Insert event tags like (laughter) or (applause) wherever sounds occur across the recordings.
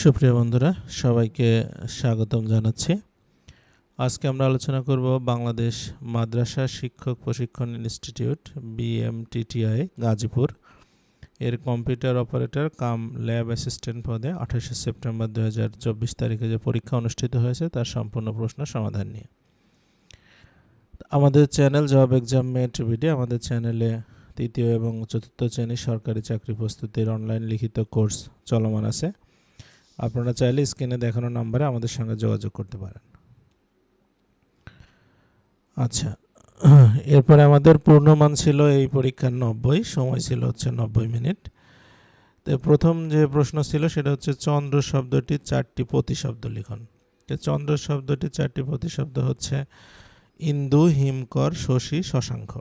সুপ্রিয় বন্ধুরা, সবাইকে স্বাগতম জানাচ্ছি। আজকে আমরা আলোচনা করব বাংলাদেশ মাদ্রাসা শিক্ষক প্রশিক্ষণ ইনস্টিটিউট, বিএমটিটিআই, গাজীপুর। এর computer operator cum lab assistant পদে আঠাশে সেপ্টেম্বর দু চব্বিশ তারিখে যে পরীক্ষা অনুষ্ঠিত হয়েছে, তার সম্পূর্ণ প্রশ্ন সমাধান নিয়ে। আমাদের channel job exam mate video আমাদের চ্যানেলে তৃতীয় এবং চতুর্থ শ্রেণির সরকারি চাকরি প্রস্তুতির অনলাইন লিখিত কোর্স চলমান আছে। আপনারা চাইলে স্ক্রিনে দেখানো নাম্বারে আমাদের সঙ্গে যোগাযোগ করতে পারেন। আচ্ছা এরপরে আমাদের পূর্ণমান ছিল এই পরীক্ষার নব্বই, সময় ছিল হচ্ছে নব্বই মিনিট। তো প্রথম যে প্রশ্ন ছিল সেটা হচ্ছে চন্দ্র শব্দটি চারটি প্রতিশব্দ লিখন। তো চন্দ্র শব্দটি চারটি প্রতিশব্দ হচ্ছে ইন্দু, হিমকর, শশী, শশাঙ্ক।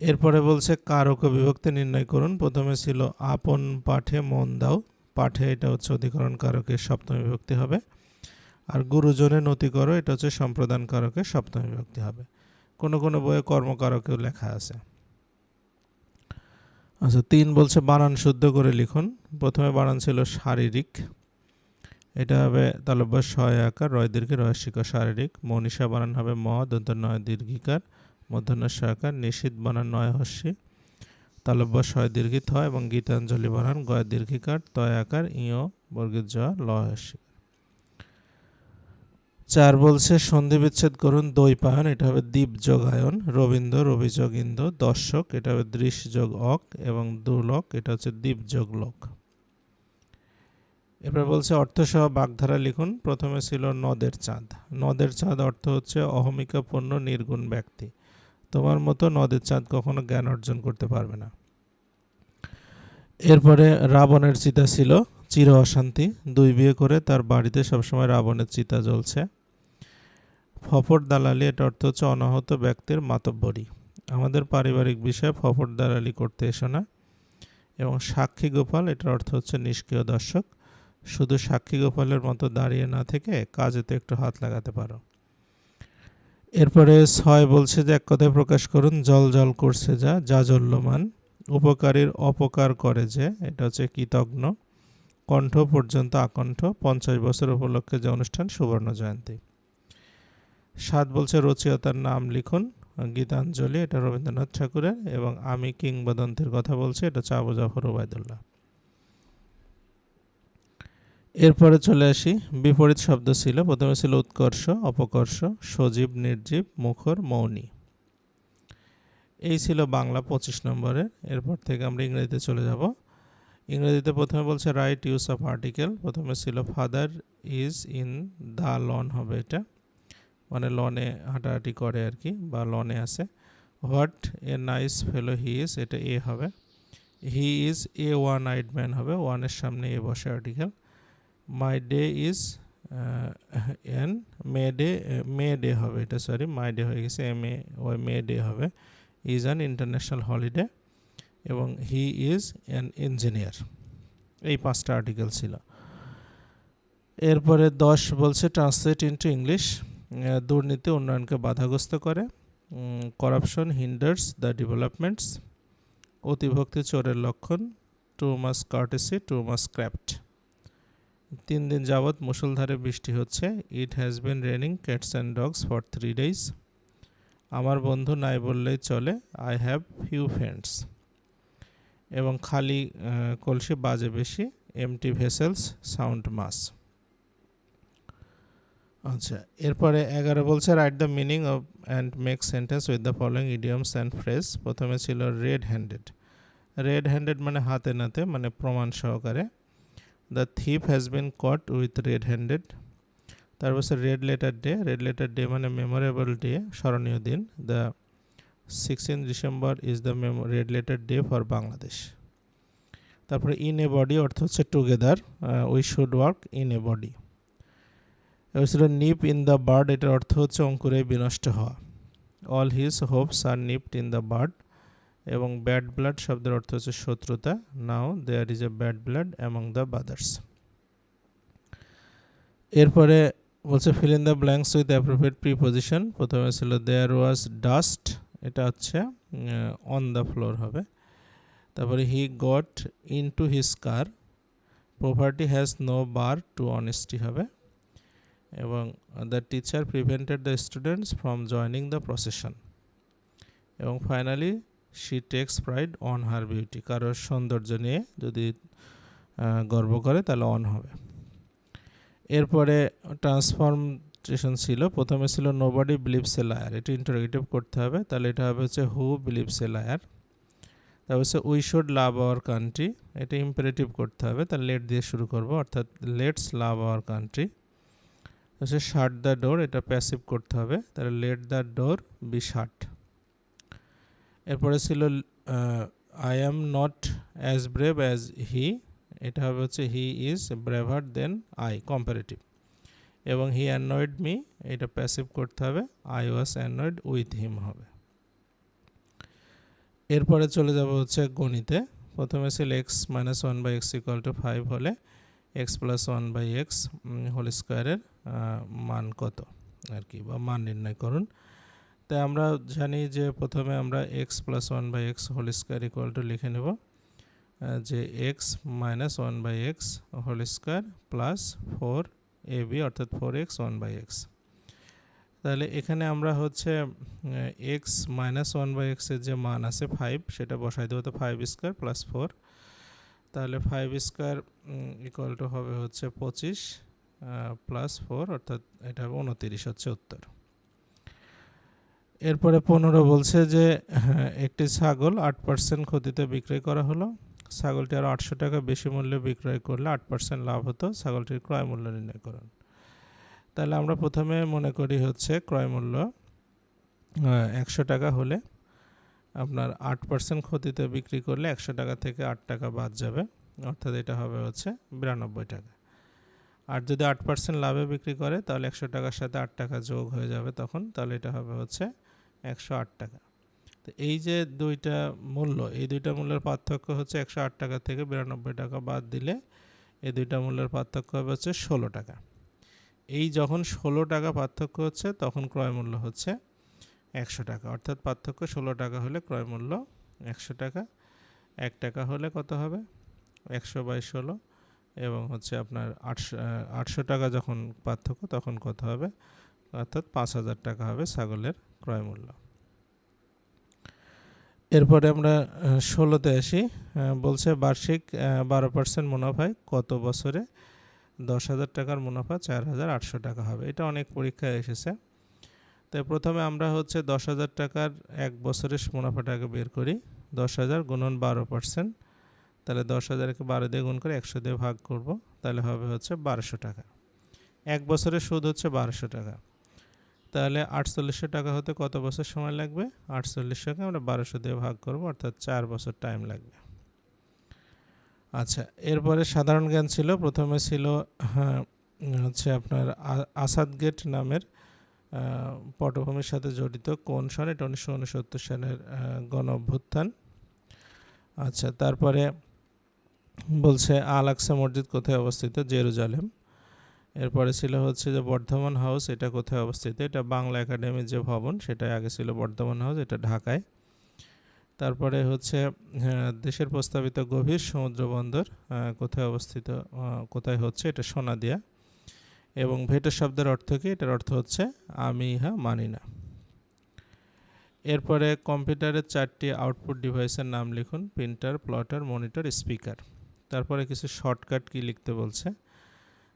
এরপরে বলছে কারক বিভক্তি নির্ণয় করুন। প্রথমে ছিল আপন পাঠে মন দাও পাঠে এটা হচ্ছে অধিকরণ কারকের সপ্তমী বিভক্তি হবে। আর গুরুজনের নতি করো এটা হচ্ছে সম্প্রদান কারকের সপ্তমী বিভক্তি হবে। কোনো কোনো বইয়ে কর্মকারকেও লেখা আছে। আচ্ছা তিন বলছে বানান শুদ্ধ করে লিখুন। প্রথমে বানান ছিল শারীরিক। এটা হবে তালব্য ছয় আকার, রয় দীর্ঘে, রহস্যিকা শারীরিক। মনীষা বানান হবে ম দন্ত নয় দীর্ঘিকার, মধ্যাহ্ন আকার, নিষিদ্ধ বানান নয় হস্যি। তালব্য ছয় দীর্ঘিত হয় এবং গীতাঞ্জলি বানান গয় দীর্ঘিকার তয় আকার ইয় বর্গের জ, ল চার বলছে, সন্ধি বিচ্ছেদ করুন দৈপায়ন এটা হবে দ্বীপ যোগায়ন রবীন্দ্র, রবিযোগ, ইন্দ্র, দর্শক, এটা হবে দৃশ্য যোগ অক এবং দুলক এটা হচ্ছে দ্বীপ যোগ লোক। এরপর বলছে, অর্থসহ বাগধারা লিখুন, প্রথমে ছিল নদের চাঁদ। নদের চাঁদ অর্থ হচ্ছে অহমিকাপূর্ণ, নির্গুণ ব্যক্তি। তোমার মতো নদের চাঁদ কখনো জ্ঞান অর্জন করতে পারবে না। এরপরে রাবণের চিতা ছিল, চির অশান্তি। দুই বিয়ে করে তার বাড়িতে সবসময় রাবণের চিতা জ্বলছে। ফফর দালালি, এটা অর্থ হচ্ছে অনাহত ব্যক্তির মাতব্বরী। আমাদের পারিবারিক বিষয়ে ফফর দালালি করতে এসো না। এবং সাক্ষী গোপাল, এটার অর্থ হচ্ছে নিষ্ক্রিয় দর্শক। শুধু সাক্ষী গোপালের মতো দাঁড়িয়ে না থেকে কাজেতে একটু হাত লাগাতে পারো। এরপরে ছয় বলছে যে, এক কথায় প্রকাশ করুন, জল জল করছে যা যা জল্যমান উপকারীর অপকার করে যে, এটা হচ্ছে কৃতজ্ঞ। কণ্ঠ পর্যন্ত আকণ্ঠ, পঞ্চাশ বছর উপলক্ষে যে অনুষ্ঠান, সুবর্ণ জয়ন্তী। সাত বলছে, রচয়িতার নাম লিখুন, গীতাঞ্জলি, এটা রবীন্দ্রনাথ ঠাকুরের, এবং আমি কিংবদন্তির কথা বলছি, এটা আবু জাফর ওবায়দুল্লাহ। এরপরে চলে আসি, বিপরীত শব্দ ছিল, প্রথমে ছিল উৎকর্ষ, অপকর্ষ, সজীব, নির্জীব, মুখর, মৌনী। এই ছিল বাংলা পঁচিশ নম্বরের এরপর থেকে আমরা ইংরেজিতে চলে যাব। ইংরেজিতে প্রথমে বলছে রাইট ইউজ অফ আর্টিকেল প্রথমে ছিল father is in the lawn হবে এটা। মানে লনে হাঁটাহাঁটি করে আর কি, বা লনে আছে। What a nice fellow he is এটা এ হবে। He is a one eyed man হবে। ওয়ানের সামনে এ বসে article my day is an May Day May Day হবে এটা সরি মাই ডে হয়ে গেছে এম এ ওই মে ডে হবে। ইজ অ্যান ইন্টারন্যাশনাল হলিডে এবং হি ইজ অ্যান ইঞ্জিনিয়ার এই পাঁচটা আর্টিকেল ছিল। এরপরে দশ বলছে ট্রান্সলেট ইন্টু ইংলিশ দুর্নীতি উন্নয়নকে বাধাগ্রস্ত করে করাপশন হিন্ডার্স দ্য ডেভেলপমেন্টস অতিভক্তি চোরের লক্ষণ too much courtesy too much craft তিন দিন যাবৎ মুসলধারে বৃষ্টি হচ্ছে। It has been raining cats and dogs for three days আমার বন্ধু নাই বললেই চলে আই হ্যাভ ফিউ ফ্রেন্ডস এবং খালি কলসি বাজে বেশি এমটি ভেসেলস সাউন্ড মাস আচ্ছা এরপরে এগারো বলছে write the meaning of and make sentence with the following idioms and phrase প্রথমে ছিল রেড হ্যান্ডেড রেড হ্যান্ডেড মানে হাতে নাতে মানে প্রমাণ সহকারে। The thief has been caught with red handed তারপর red letter day red letter day মানে মেমোরেবল ডে স্মরণীয় দিন। The sixteen December is the memo red letter day for Bangladesh তারপরে ইন এ বডি অর্থ হচ্ছে together we should work in a body এবার nip in the bird এটার অর্থ হচ্ছে অঙ্কুরে বিনষ্ট হওয়া। All his hopes are nipped in the bud এবং ব্যাড ব্লাড শব্দের অর্থ হচ্ছে শত্রুতা। Now there is a bad blood among the brothers এরপরে বলছে fill in the blanks with appropriate preposition প্রথমে ছিল দেয়ার ওয়াজ ডাস্ট এটা হচ্ছে অন দ্য ফ্লোর হবে। তারপরে he got into his car property has no bar to honesty হবে। এবং the teacher prevented the students from joining the procession এবং finally she takes pride on her beauty কারোর সৌন্দর্য নিয়ে যদি গর্ব করে, তাহলে অন হবে। এরপরে ট্রান্সফরমেশন ছিল। প্রথমে ছিল নোবডি বিলিভস এ লায়ার এটা ইন্টারোগেটিভ করতে হবে। তাহলে এটা হবে হচ্ছে হু বিলিভস এ লায়ার তারপর হচ্ছে we should love our country এটা ইম্পারেটিভ করতে হবে। তাহলে লেট দিয়ে শুরু করব, অর্থাৎ লেটস লাভ আওয়ার কান্ট্রি হচ্ছে শার্ট দ্য ডোর এটা প্যাসিভ করতে হবে। তাহলে let the door be shut এরপরে ছিল I am not as brave as he এটা হবে হচ্ছে he is braver than I comparative এবং হি অ্যানয়েড মি এটা প্যাসিভ করতে হবে I was annoyed with him হবে। এরপরে চলে যাব হচ্ছে গণিতে। প্রথমে ছিল x minus one by x equal to five হলে x plus one by x whole স্কোয়ারের মান কত আর কি, বা মান নির্ণয় করুন। তাই আমরা জানি যে প্রথমে আমরা x plus one by x whole square equal to লিখে নেব। যে x minus one by x whole square plus four a b অর্থাৎ four x one by x তাহলে এখানে আমরা হচ্ছে এক্স মাইনাস ওয়ান বাই এক্সের যে মান আছে ফাইভ সেটা বসাই দেবো তো ফাইভ স্কোয়ার প্লাস ফোর তাহলে ফাইভ স্কোয়ার ইকুয়াল টু হবে হচ্ছে পঁচিশ প্লাস ফোর অর্থাৎ এটা হবে উনতিরিশ হচ্ছে উত্তর। এরপরে পনেরো বলছে যে হ্যাঁ, একটি ছাগল আট পার্সেন্ট ক্ষতিতে বিক্রয় করা হলো। ছাগলটি আরও আটশো টাকা বেশি মূল্যে বিক্রয় করলে আট পার্সেন্ট লাভ হতো ছাগলটির ক্রয় মূল্য নির্ণয় করুন। তাহলে আমরা প্রথমে মনে করি হচ্ছে ক্রয় মূল্য একশো টাকা হলে আপনার আট পার্সেন্ট ক্ষতিতে বিক্রি করলে একশো টাকা থেকে আট টাকা বাদ যাবে, অর্থাৎ এটা হবে হচ্ছে বিরানব্বই টাকা। আর যদি আট পার্সেন্ট লাভে বিক্রি করে তাহলে একশো টাকার সাথে আট টাকা যোগ হয়ে যাবে তখন, তাহলে এটা হবে হচ্ছে একশো আট টাকা। তো এই যে দুইটা মূল্য, এই দুইটা মূল্যের পার্থক্য হচ্ছে একশো আট টাকা থেকে বিরানব্বই টাকা বাদ দিলে এই দুইটা মূল্যের পার্থক্য হবে হচ্ছে ষোলো টাকা। এই যখন ষোলো টাকা পার্থক্য হচ্ছে তখন ক্রয় মূল্য হচ্ছে একশো টাকা। অর্থাৎ পার্থক্য ষোলো টাকা হলে ক্রয় মূল্য একশো টাকা, এক টাকা হলে কত হবে? একশো বাই ষোলো এবং হচ্ছে আপনার আটশো আটশো টাকা যখন পার্থক্য তখন কত হবে? অর্থাৎ পাঁচ হাজার টাকা হবে ছাগলের ক্রয় মূল্য। এরপরে আমরা ষোলোতে আসি বলছে বার্ষিক বারো পার্সেন্ট মুনাফায় কত বছরে? দশ হাজার টাকার মুনাফা চার হাজার আটশো টাকা হবে। এটা অনেক পরীক্ষায় এসেছে। তাই প্রথমে আমরা হচ্ছে দশ হাজার টাকার এক বছরের মুনাফাটাকে বের করি। দশ হাজার গুণন বারো পার্সেন্ট তাহলে দশ হাজারকে বারো দিয়ে গুণ করে একশো দিয়ে ভাগ করব। তাহলে হবে হচ্ছে বারোশো টাকা। এক বছরের সুদ হচ্ছে বারোশো টাকা। তাহলে আটচল্লিশশো টাকা হতে কত বছর সময় লাগবে? আটচল্লিশশোকে আমরা বারোশো দিয়ে ভাগ করব অর্থাৎ চার বছর টাইম লাগবে। আচ্ছা এরপরে সাধারণ জ্ঞান ছিল প্রথমে ছিল হ্যাঁ, হচ্ছে আপনার আসাদ গেট নামের পটভূমির সাথে জড়িত কোন সন? এটা উনিশশো উনসত্তর সালের গণ অভ্যুত্থান। আচ্ছা তারপরে বলছে আল আকসা মসজিদ কোথায় অবস্থিত? জেরুজালেম। এরপরে ছিল হচ্ছে যে বর্ধমান হাউস, এটা কোথায় অবস্থিত? এটা বাংলা একাডেমির যে ভবন সেটা আগে ছিল বর্ধমান হাউস, এটা ঢাকায়। তারপরে হচ্ছে দেশের প্রস্তাবিত গভীর সমুদ্র বন্দর কোথায় অবস্থিত কোথায় হচ্ছে, এটা সোনাদিয়া। এবং ভেটো শব্দের অর্থ কি? এটার অর্থ হচ্ছে, আমি ইহা মানি না। এরপরে কম্পিউটারের চারটি আউটপুট ডিভাইসের নাম লিখুন, প্রিন্টার, প্লটার, মনিটর, স্পিকার। তারপরে কিছু শর্টকাট কি লিখতে বলছে?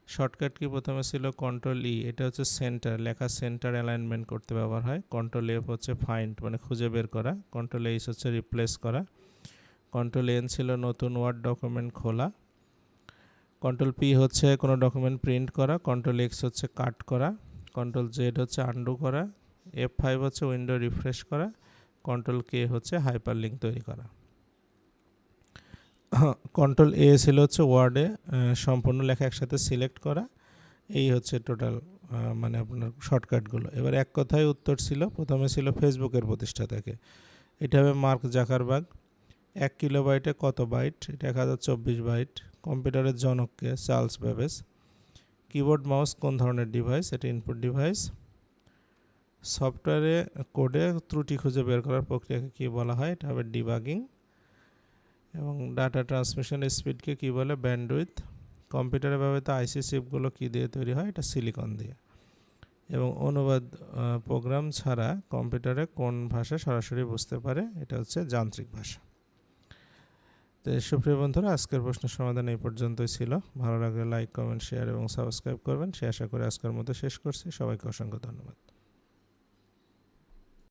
শর্টকাট কি প্রথমে ছিল কন্ট্রোল ই এটা হচ্ছে সেন্টার লেখা সেন্টার অ্যালাইনমেন্ট করতে ব্যবহার হয়। কন্ট্রোল এফ হচ্ছে ফাইন্ড মানে খুঁজে বের করা। কন্ট্রোল এইচ হচ্ছে রিপ্লেস করা। কন্ট্রোল এন ছিল নতুন ওয়ার্ড ডকুমেন্ট খোলা। কন্ট্রোল পি হচ্ছে কোনো ডকুমেন্ট প্রিন্ট করা। কন্ট্রোল এক্স হচ্ছে কাট করা। কন্ট্রোল জেড হচ্ছে আন্ডু করা। এফ ফাইভ হচ্ছে উইন্ডো রিফ্রেশ করা। কন্ট্রোল কে হচ্ছে হাইপার লিঙ্ক তৈরি করা। (coughs) কন্ট্রোল এ ছিল হচ্ছে ওয়ার্ডে সম্পূর্ণ লেখা একসাথে সিলেক্ট করা। এই হচ্ছে টোটাল মানে আপনার শর্টকাটগুলো এবার এক কথায় উত্তর ছিল, প্রথমে ছিল ফেসবুকের প্রতিষ্ঠাতাকে। এটা হবে মার্ক জাকারবাগ এক কিলোবাইটে কত বাইট? এটা এক হাজার চব্বিশ বাইট। কম্পিউটারের জনককে, চার্লস বেবেস কিবোর্ড, মাউস কোন ধরনের ডিভাইস এটা ইনপুট ডিভাইস সফটওয়্যারে কোডে ত্রুটি খুঁজে বের করার প্রক্রিয়াকে কী বলা হয়? এটা হবে ডিবাগিং এবং ডাটা ট্রান্সমিশন স্পিডকে কী বলে? ব্যান্ডউইথ কম্পিউটারে ব্যবহৃত আইসি চিপগুলো কী দিয়ে তৈরি হয়? এটা সিলিকন দিয়ে। এবং অনুবাদ প্রোগ্রাম ছাড়া কম্পিউটারে কোন ভাষা সরাসরি বুঝতে পারে? এটা হচ্ছে যান্ত্রিক ভাষা। তো সুপ্রিয় বন্ধুরা, আজকের প্রশ্নের সমাধান এই পর্যন্তই ছিল। ভালো লাগলে লাইক কমেন্ট শেয়ার এবং সাবস্ক্রাইব করবেন। সে আশা করে আজকের মতো শেষ করছি। সবাইকে অসংখ্য ধন্যবাদ।